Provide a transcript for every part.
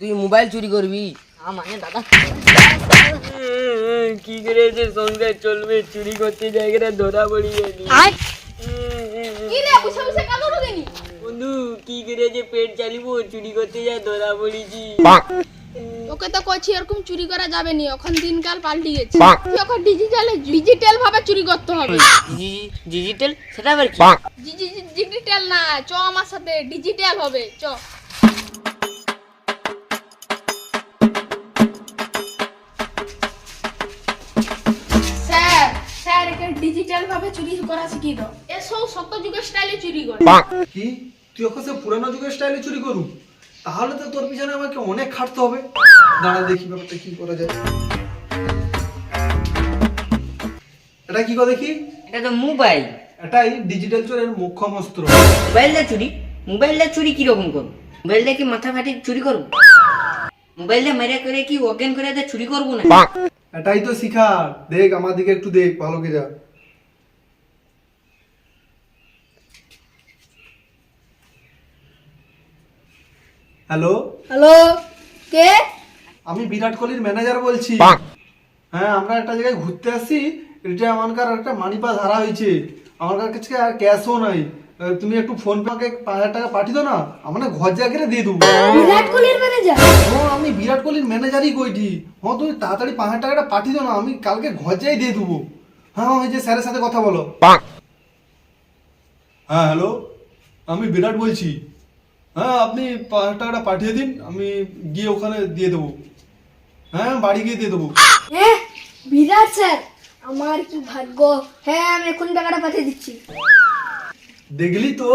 তুই মোবাইল চুরি করবি? মানে দাদা। কি করে যে সংসার চলবে? চুরি করতে জায়গাটা ধরা পড়ি গেলি। বন্ধু কি করে যে পেট চালিবো? চুরি করতে যায় ধরা পড়িছি। তোকে তো কইছি এরকম চুরি করা যাবে নি এখন দিনকাল পাল্টে গেছে। এখন ডিজিটালে ডিজিটাল ভাবে চুরি করতে হবে। ডিজিটাল সেটা আবার কি? ডিজিটাল না চ আমার সাথে ডিজিটাল হবে চ। ডিজিটাল ভাবে চুরি করা শিখিয়ে দাও এসব সত্য যুগের স্টাইলে চুরি করে। কি? তুই ওকে সে পুরানো যুগের স্টাইলে চুরি করু? তাহলে তো তোর পিছনে আমাকে অনেক খাটতে হবে। দাঁড়া দেখি ব্যাপারটা কি করা যায়। এটা কি করে দেখি? এটা তো মোবাইল। এটাই ডিজিটাল চোরের মুখ্যম অস্ত্র মোবাইলটা চুরি? মোবাইলটা চুরি কীরকম করব? মোবাইলটা কি মাথা ফাটি চুরি করব? মোবাইলটা মেরে করে কি ওকেন করে দিয়ে চুরি করব না? এটাই তো শিখা দেখ আমার দিকে একটু দেখ ভালো কে যা। হ্যালো? হ্যালো কে? আমি বিরাট কোহলির ম্যানেজার বলছি। হ্যাঁ আমরা একটা জায়গায় ঘুরতে আসছি এটা আমানকার একটা মানি পাস হারা হয়েছে। আমার কাছে আর ক্যাশও নাই। তুমি একটু ফোন পে আমাকে পাঁচ হাজার টাকা পাঠিয়ে দাও না আমার ঘর জায়গায় দিয়ে দেবো। বিরাট কোহলির ম্যানেজার ও আমি বিরাট কোহলির ম্যানেজারই কইটি। হ্যাঁ তুমি তাড়াতাড়ি পাঁচ হাজার টাকাটা পাঠিয়ে দাও না আমি কালকে ঘর যাই দিয়ে দেবো। হ্যাঁ ওই যে স্যারের সাথে কথা বলো। হ্যাঁ হ্যালো? আমি বিরাট বলছি। হ্যাঁ আপনি পাঁচ হাজার টাকাটা পাঠিয়ে দিন আমি গিয়ে ওখানে দিয়ে দেবো। হ্যাঁ বাড়ি গিয়ে দিয়ে দেবো। হ্যাঁ বিরাট স্যার আমার কি ভাগ্য? হ্যাঁ আমি এখন টাকাটা পাঠিয়ে দিচ্ছি। দেখলি তো?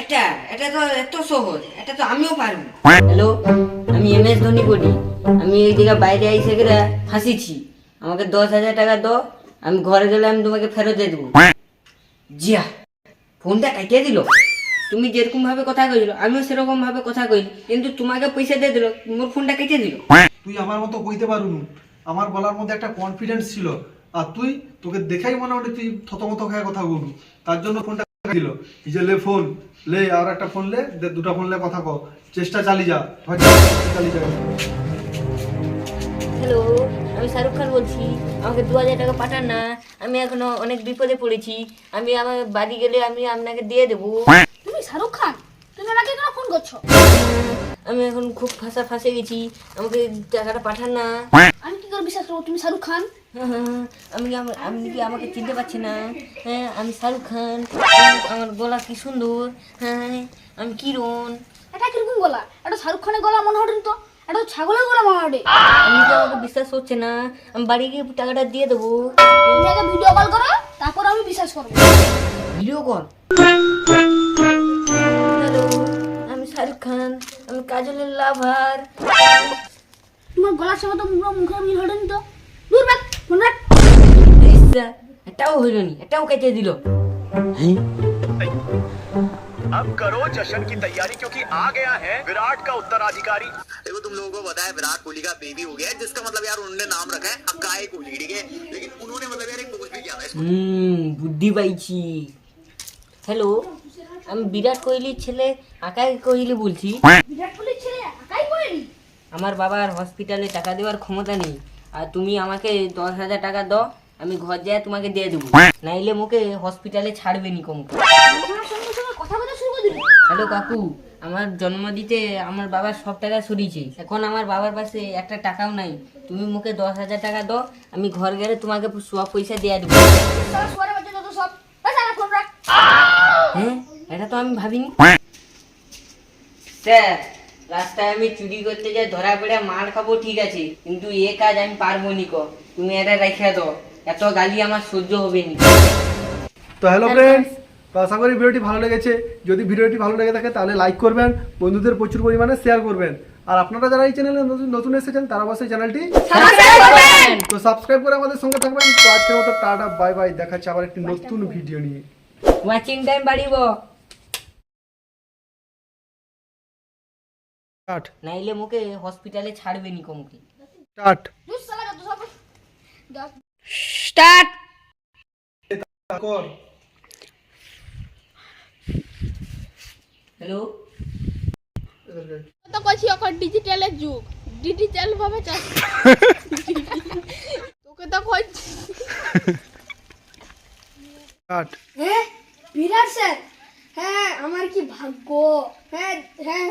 এটা এটা তো এত সহজ এটা তো আমিও পারব। হ্যালো আমি এম এস ধোনি বলি। আমি এই জায়গা বাইরে আইসে গেলে ফাঁসিছি আমাকে দশ হাজার টাকা দাও আমি ঘরে গেলে আমি তোমাকে ফেরত দিয়ে দেবো। জিয়া ফোনটা কাটিয়ে দিল। তুমি যেরকম ভাবে কথা কইল আমিও সেরকম ভাবে কথা কইল কিন্তু তোমাকে পয়সা দিয়ে দিল মোর ফোনটা কেটে দিল। তুই আমার মতো কইতে পারুন। আমার বলার মধ্যে একটা কনফিডেন্স ছিল। আর তুই তোকে দেখাই মনে হলে তুই থতমত হয়ে কথা বলবি। তার জন্য ফোনটা দিল। এই যে লে ফোন লে আর একটা ফোন লে দে দুটা ফোন লে কথা কর চেষ্টা চালিয়ে যা হয়তো চালিয়ে যা হ্যালো আমি শাহরুখ খান বলছি। আমাকে দু হাজার টাকা পাঠান না। আমি এখনও অনেক বিপদে পড়েছি। আমি আমার বাড়ি গেলে আমি আপনাকে দিয়ে দেবো। শাহরুখ খান? তুমি আমাকে কেন ফোন করছ? আমি এখন খুব ফাঁসা ফাঁসে গেছি। আমাকে টাকাটা পাঠান না। আমি কি করে বিশ্বাস করব? তুমি শাহরুখ খান? আমি কি আমা- আপনি কি আমাকে চিনতে পারছি না? হ্যাঁ আমি শাহরুখ খান। আমার গলা কি সুন্দর? হ্যাঁ আমি কিরণ এটা কীরকম গলা? এটা শাহরুখ খানের গলা মনে হটেন তো? এটা তো ছাগলের গলা মনে হটে। আমি কি আমাকে বিশ্বাস হচ্ছে না। আমি বাড়ি গিয়ে টাকাটা দিয়ে দেবো। তুমি আগে ভিডিও কল করো তারপর আমি বিশ্বাস করব। ভিডিও কল খান আমি কাজলের লাভার তোমার গলার সঙ্গে তো মুখ মুখে মিল হটেন তো দূর রাখ ফোন রাখ এটাও হইল নি এটাও কেটে দিল अब करो जश्न की तैयारी क्योंकि आ गया है विराट का उत्तराधिकारी देखो तुम लोगों को पता है विराट कोहली का बेबी हो गया है जिसका मतलब यार उन्होंने नाम रखा है अकाय कोहली ठीक है लेकिन उन्होंने मतलब यार एक पोस्ट भी किया था इसको হুম বুদ্ধি পাইছি হ্যালো আমি বিরাট কোহলির ছেলে আকাই কোহলি বলছি। বিরাট কোহলির ছেলে একাই করেনি আমার বাবার হসপিটালে টাকা দেওয়ার ক্ষমতা নেই। আর তুমি আমাকে দশ হাজার টাকা দাও আমি ঘর যায় তোমাকে দিয়ে দেবো। নাইলে মুখে হসপিটালে ছাড়বে নি দিল। হ্যালো কাকু আমার জন্ম দিতে আমার বাবার সব টাকা সরিয়েছে। এখন আমার বাবার পাশে একটা টাকাও নাই। তুমি মুখে দশ হাজার টাকা দাও আমি ঘর গেলে তোমাকে সব পয়সা দিয়ে দেবো সারা সোয়ারে বাচ্চা যত সব এই সারা ফোন রাখ হ্যাঁ এটা তো আমি ভাবিনি? স্যার রাস্তায় আমি চুরি করতে যাই ধরা পড়ে মার খাব ঠিক আছে। কিন্তু এ কাজ আমি পারব নি কো। তুমি এটা রেখে দাও। এত গালি আমার সহ্য হবে নি। তো হ্যালো ফ্রেন্ডস তো আশা করি ভিডিওটি ভালো লেগেছে। যদি ভিডিওটি ভালো লেগে থাকে তাহলে লাইক করবেন বন্ধুদের প্রচুর পরিমাণে শেয়ার করবেন। আর আপনারা যারা এই চ্যানেলে নতুন নতুন এসেছেন তারা অবশ্যই চ্যানেলটি তো সাবস্ক্রাইব করে আমাদের সঙ্গে থাকবেন। তো আজকের মতো টাটা বাই বাই দেখা হচ্ছে আবার একটি নতুন ভিডিও নিয়ে। ওয়াচিং টাইম বাড়িব। স্টার্ট। নাইলে মুখে হসপিটালে ছাড়বে নি কমকে স্টার্ট। স্টার্ট। কর। হ্যালো। তো কইছি এখন ডিজিটালের যুগ। ডিজিটাল ভাবে চাষ। তোকে তো কইছি। কাট হ্যাঁ বিরাট স্যার। হ্যাঁ আমার কি ভাগ্য? হ্যাঁ হ্যাঁ।